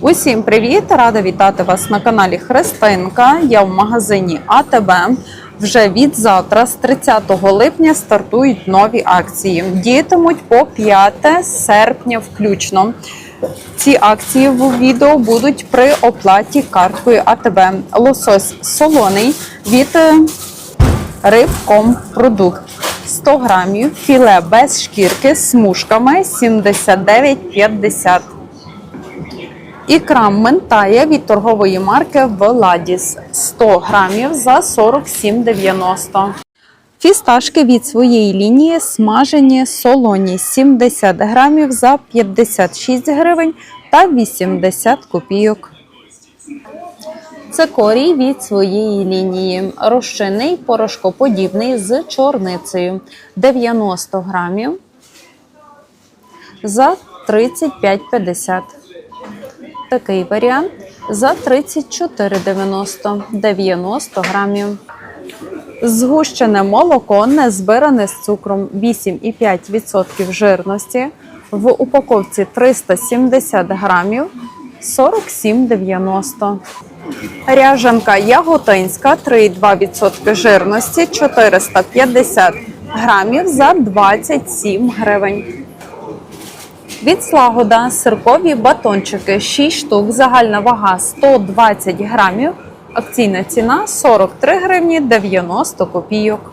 Усім привіт! Рада вітати вас на каналі Христинка. Я в магазині АТБ. Вже від завтра, з 30 липня, стартують нові акції. Діятимуть по 5 серпня включно. Ці акції в відео будуть при оплаті карткою АТБ. Лосось солоний від е, Рибком продукт 100 грамів, філе без шкірки з смужками 79,50. Ікра ментая від торгової марки Веладіс 100 грамів за 47,90. Фісташки від своєї лінії смажені солоні 70 грамів за 56 гривень та 80 копійок. Цикорій від своєї лінії. Розчинний порошкоподібний з чорницею 90 грамів за 35,50. Такий варіант за 34,90 90 грамів. Згущене молоко не збиране з цукром 8,5% жирності. В упаковці 370 грамів 47,90. Ряжанка яготинська 3,2% жирності 450 грамів за 27 гривень. Від Слагода сиркові батончики 6 штук, загальна вага 120 грамів, акційна ціна 43 гривні 90 копійок.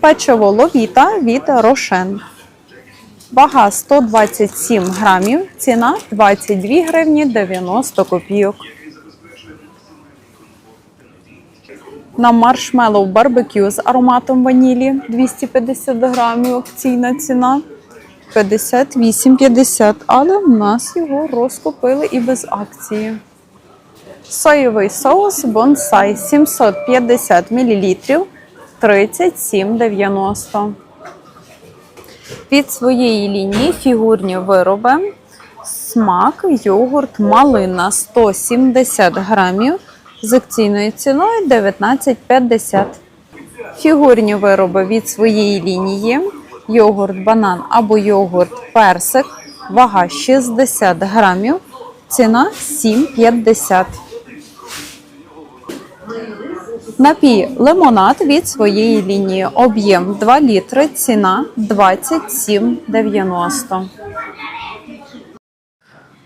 Печиво ловіта від Рошен. Вага 127 грамів, ціна 22 гривні 90 копійок. На маршмеллоу барбекю з ароматом ванілі 250 грамів, акційна ціна 58,50, але в нас його розкупили і без акції. Соєвий соус бонсай 750 мл 37,90. Від своєї лінії фігурні вироби. Смак, йогурт, малина 170 грамів з акційною ціною 19,50. Фігурні вироби від своєї лінії. Йогурт банан або йогурт персик. Вага 60 грамів. Ціна 7,50. Напій лимонад від своєї лінії. Об'єм 2 літри. Ціна 27,90.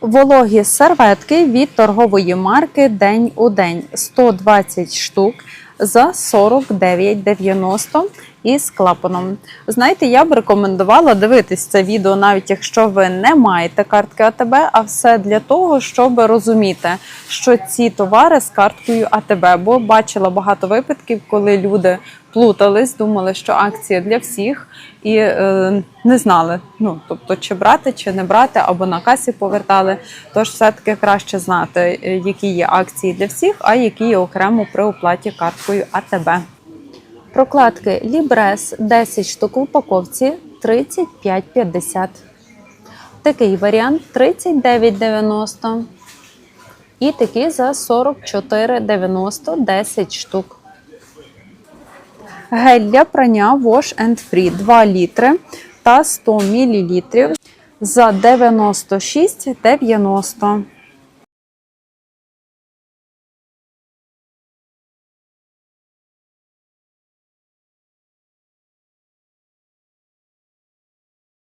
Вологі серветки від торгової марки День у день 120 штук за 49,90 із клапаном. Знаєте, я б рекомендувала дивитись це відео, навіть якщо ви не маєте картки АТБ, а все для того, щоб розуміти, що ці товари з карткою АТБ. Бо бачила багато випадків, коли люди плутались, думали, що акція для всіх, і е, не знали, ну тобто, чи брати, чи не брати, або на касі повертали. Тож все-таки краще знати, е, які є акції для всіх, а які є окремо при оплаті карткою АТБ. Прокладки Лібрес 10 штук в упаковці 35,50. Такий варіант 39,90. І такі за 44,90 10 штук. Гель для прання Wash and Free 2 літри та 100 мл за 96,90.